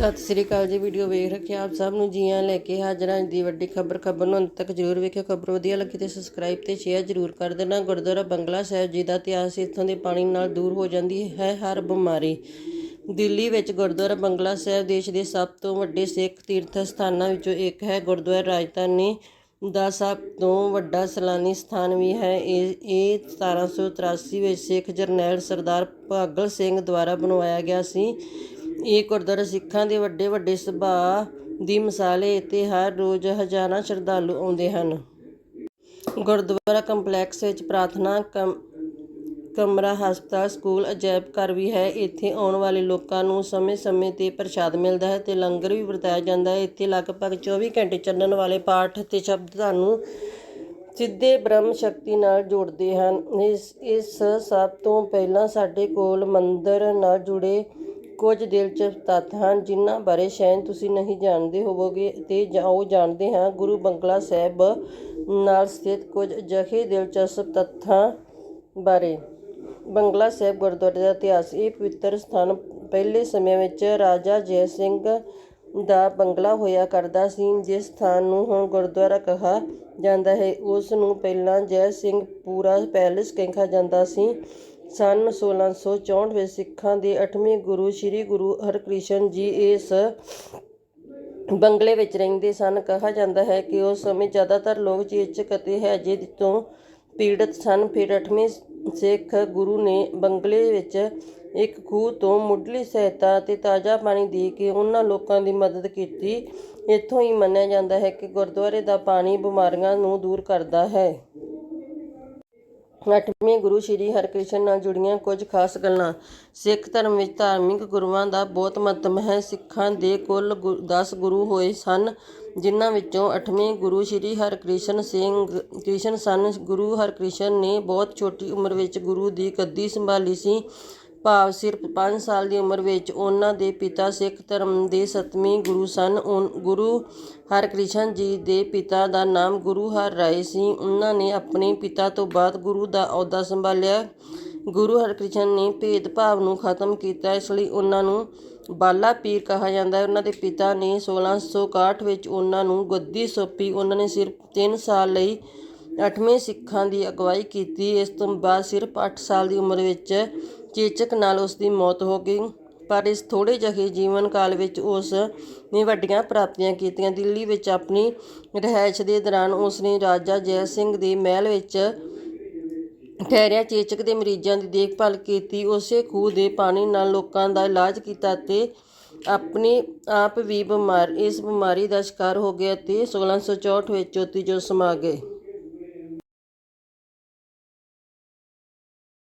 ਸਤਿ ਸ੍ਰੀ ਅਕਾਲ ਜੀ, ਵੀਡੀਓ ਵੇਖ ਰੱਖਿਆ ਆਪ ਸਭ ਨੂੰ ਜੀਆਂ ਲੈ ਕੇ ਹਾਜ਼ਰਾਂ ਦੀ ਵੱਡੀ ਖਬਰ ਖਬਰ ਨੂੰ ਅੰਤ ਤੱਕ ਜਰੂਰ ਵੇਖਿਓ। ਖਬਰ ਵਧੀਆ ਲੱਗੀ ਤੇ ਸਬਸਕ੍ਰਾਈਬ ਤੇ ਸ਼ੇਅਰ ਜਰੂਰ ਕਰ ਦੇਣਾ। ਗੁਰਦੁਆਰਾ ਬੰਗਲਾ ਸਾਹਿਬ ਜੀ ਦਾ ਇਤਿਹਾਸ ਇੱਥੋਂ ਦੇ ਪਾਣੀ ਨਾਲ ਦੂਰ ਹੋ ਜਾਂਦੀ ਹੈ, ਹਰ ਬਿਮਾਰੀ। ਦਿੱਲੀ ਵਿੱਚ ਗੁਰਦੁਆਰਾ ਬੰਗਲਾ ਸਾਹਿਬ ਦੇਸ਼ ਦੇ ਸਭ ਤੋਂ ਵੱਡੇ ਸਿੱਖ ਤੀਰਥ ਸਥਾਨਾਂ ਵਿੱਚੋਂ ਇੱਕ ਹੈ। ਗੁਰਦੁਆਰਾ ਰਾਜਧਾਨੀ ਦਾ ਸਭ ਤੋਂ ਵੱਡਾ ਸੈਲਾਨੀ ਸਥਾਨ ਵੀ ਹੈ। ਇਹ ਇਹ 1783 ਵਿੱਚ ਸਿੱਖ ਜਰਨੈਲ ਸਰਦਾਰ ਭਾਗਲ ਸਿੰਘ ਦੁਆਰਾ ਬਣਵਾਇਆ ਗਿਆ ਸੀ। ਇਹ ਗੁਰਦੁਆਰਾ ਸਿੱਖਾਂ ਦੇ ਵੱਡੇ ਵੱਡੇ ਸੁਭਾਅ ਦੀ ਮਿਸਾਲ ਹੈ, ਇੱਥੇ ਹਰ ਰੋਜ਼ ਹਜ਼ਾਰਾਂ ਸ਼ਰਧਾਲੂ ਆਉਂਦੇ ਹਨ। ਗੁਰਦੁਆਰਾ ਕੰਪਲੈਕਸ ਵਿੱਚ ਪ੍ਰਾਰਥਨਾ ਕਮ, ਕਮਰਾ, ਹਸਪਤਾਲ, ਸਕੂਲ ਅਜਾਇਬ ਘਰ ਵੀ ਹੈ। ਇੱਥੇ ਆਉਣ ਵਾਲੇ ਲੋਕਾਂ ਨੂੰ ਸਮੇਂ-ਸਮੇਂ ਤੇ ਪ੍ਰਸ਼ਾਦ ਮਿਲਦਾ ਹੈ ਤੇ ਲੰਗਰ ਵੀ ਵਰਤਾਇਆ ਜਾਂਦਾ ਹੈ। ਇੱਥੇ ਲਗਭਗ 24 ਘੰਟੇ ਚੱਲਣ ਵਾਲੇ ਪਾਠ ਤੇ ਸ਼ਬਦ ਤੁਹਾਨੂੰ ਸਿੱਧੇ ਬ੍ਰਹਮ ਸ਼ਕਤੀ ਨਾਲ ਜੋੜਦੇ ਹਨ। ਇਸ ਇਸ ਸਭ ਤੋਂ ਪਹਿਲਾਂ ਸਾਡੇ ਕੋਲ ਮੰਦਰ ਨਾਲ ਜੁੜੇ ਕੁਝ ਦਿਲਚਸਪ ਤੱਥ ਹਨ, ਜਿਨ੍ਹਾਂ ਬਾਰੇ ਸ਼ਾਇਦ ਤੁਸੀਂ ਨਹੀਂ ਜਾਣਦੇ ਹੋਵੋਗੇ ਅਤੇ ਜਾਓ ਜਾਣਦੇ ਹਾਂ। ਗੁਰੂ ਬੰਗਲਾ ਸਾਹਿਬ ਨਾਲ ਸਥਿਤ ਕੁਝ ਅਜਿਹੇ ਦਿਲਚਸਪ ਤੱਥਾਂ ਬਾਰੇ। ਬੰਗਲਾ ਸਾਹਿਬ ਗੁਰਦੁਆਰੇ ਦਾ ਇਤਿਹਾਸ, ਇਹ ਪਵਿੱਤਰ ਸਥਾਨ ਪਹਿਲੇ ਸਮੇਂ ਵਿੱਚ ਰਾਜਾ ਜੈ ਸਿੰਘ ਦਾ ਬੰਗਲਾ ਹੋਇਆ ਕਰਦਾ ਸੀ, ਜਿਸ ਸਥਾਨ ਨੂੰ ਹੁਣ ਗੁਰਦੁਆਰਾ ਕਿਹਾ ਜਾਂਦਾ ਹੈ। ਉਸ ਨੂੰ ਪਹਿਲਾਂ ਜੈ ਸਿੰਘ ਪੂਰਾ ਪੈਲੇਸ ਕਿਹਾ ਜਾਂਦਾ ਸੀ। ਸਨ 1664 ਵਿੱਚ ਸਿੱਖਾਂ ਦੇ 8ਵੇਂ ਗੁਰੂ ਸ੍ਰੀ ਗੁਰੂ ਹਰਕ੍ਰਿਸ਼ਨ ਜੀ ਇਸ ਬੰਗਲੇ ਵਿੱਚ ਰਹਿੰਦੇ ਸਨ। ਕਿਹਾ ਜਾਂਦਾ ਹੈ ਕਿ ਉਸ ਸਮੇਂ ਜ਼ਿਆਦਾਤਰ ਲੋਕ ਚੇਚਕ ਅਤੇ ਹੈਜੇ ਤੋਂ ਪੀੜਤ ਸਨ। ਫਿਰ 8ਵੇਂ ਸਿੱਖ ਗੁਰੂ ਨੇ ਬੰਗਲੇ ਵਿੱਚ ਇੱਕ ਖੂਹ ਤੋਂ ਮੁੱਢਲੀ ਸਹਾਇਤਾ ਅਤੇ ਤਾਜ਼ਾ ਪਾਣੀ ਦੇ ਕੇ ਉਹਨਾਂ ਲੋਕਾਂ ਦੀ ਮਦਦ ਕੀਤੀ। ਇੱਥੋਂ ਹੀ ਮੰਨਿਆ ਜਾਂਦਾ ਹੈ ਕਿ ਗੁਰਦੁਆਰੇ ਦਾ ਪਾਣੀ ਬਿਮਾਰੀਆਂ ਨੂੰ ਦੂਰ ਕਰਦਾ ਹੈ। ਅੱਠਵੇਂ ਗੁਰੂ ਸ੍ਰੀ ਹਰਿਕ੍ਰਿਸ਼ਨ ਨਾਲ ਜੁੜੀਆਂ ਕੁਝ ਖਾਸ ਗੱਲਾਂ। ਸਿੱਖ ਧਰਮ ਵਿੱਚ ਧਾਰਮਿਕ ਗੁਰੂਆਂ ਦਾ ਬਹੁਤ ਮਹੱਤਵ ਹੈ। ਸਿੱਖਾਂ ਦੇ ਕੁੱਲ 10 ਗੁਰੂ ਹੋਏ ਸਨ, ਜਿਨ੍ਹਾਂ ਵਿੱਚੋਂ ਅੱਠਵੇਂ ਗੁਰੂ ਸ੍ਰੀ ਹਰਿਕ੍ਰਿਸ਼ਨ ਸਿੰਘ, ਕ੍ਰਿਸ਼ਨ ਸਨ। ਗੁਰੂ ਹਰਿਕ੍ਰਿਸ਼ਨ ਨੇ ਬਹੁਤ ਛੋਟੀ ਉਮਰ ਵਿੱਚ ਗੁਰੂ ਦੀ ਗੱਦੀ ਸੰਭਾਲੀ ਸੀ। ਭਾਵ ਸਿਰਫ 5 ਸਾਲ ਦੀ ਉਮਰ ਵਿੱਚ ਉਹਨਾਂ ਦੇ ਪਿਤਾ ਸਿੱਖ ਧਰਮ ਦੇ ਸੱਤਵੇਂ ਗੁਰੂ ਸਨ। ਗੁਰੂ ਹਰਕ੍ਰਿਸ਼ਨ ਜੀ ਦੇ ਪਿਤਾ ਦਾ ਨਾਮ ਗੁਰੂ ਹਰ ਰਾਏ ਸੀ। ਉਹਨਾਂ ਨੇ ਆਪਣੇ ਪਿਤਾ ਤੋਂ ਬਾਅਦ ਗੁਰੂ ਦਾ ਅਹੁਦਾ ਸੰਭਾਲਿਆ। ਗੁਰੂ ਹਰਕ੍ਰਿਸ਼ਨ ਨੇ ਭੇਦਭਾਵ ਨੂੰ ਖਤਮ ਕੀਤਾ। ਇਸ ਲਈ ਉਹਨਾਂ ਨੂੰ ਬਾਲਾ ਪੀਰ ਕਿਹਾ ਜਾਂਦਾ ਹੈ। ਉਹਨਾਂ ਦੇ ਪਿਤਾ ਨੇ 1661 ਵਿੱਚ ਉਹਨਾਂ ਨੂੰ ਗੱਦੀ ਸੌਂਪੀ। ਉਹਨਾਂ ਨੇ ਸਿਰਫ 3 ਸਾਲ ਲਈ ਅੱਠਵੇਂ ਸਿੱਖਾਂ ਦੀ ਅਗਵਾਈ ਕੀਤੀ। ਇਸ ਤੋਂ ਬਾਅਦ ਸਿਰਫ 8 ਸਾਲ ਦੀ ਉਮਰ ਵਿੱਚ ਚੇਚਕ ਨਾਲ ਉਸ ਦੀ ਮੌਤ ਹੋ ਗਈ। ਪਰ ਇਸ ਥੋੜੇ ਜਿਹੇ ਜੀਵਨ ਕਾਲ ਵਿੱਚ ਉਸ ਨੇ ਵੱਡੀਆਂ ਪ੍ਰਾਪਤੀਆਂ ਕੀਤੀਆਂ। ਦਿੱਲੀ ਵਿੱਚ ਆਪਣੀ ਰਿਹਾਇਸ਼ ਦੇ ਦੌਰਾਨ ਉਸ ਨੇ ਰਾਜਾ ਜੈ ਸਿੰਘ ਦੇ ਮਹਿਲ ਵਿੱਚ ਠਹਿਰਿਆ। ਚੇਚਕ ਦੇ ਮਰੀਜ਼ਾਂ ਦੀ ਦੇਖਭਾਲ ਕੀਤੀ। ਉਸੇ ਖੂਹ ਦੇ ਪਾਣੀ ਨਾਲ ਲੋਕਾਂ ਦਾ ਇਲਾਜ ਕੀਤਾ ਤੇ ਆਪਣੇ ਆਪ ਵੀ ਬਿਮਾਰ, ਇਸ ਬਿਮਾਰੀ ਦਾ ਸ਼ਿਕਾਰ ਹੋ ਗਿਆ ਤੇ 1664 ਵਿੱਚ ਜੋਤੀ ਜੋ ਸਮਾ ਗਏ।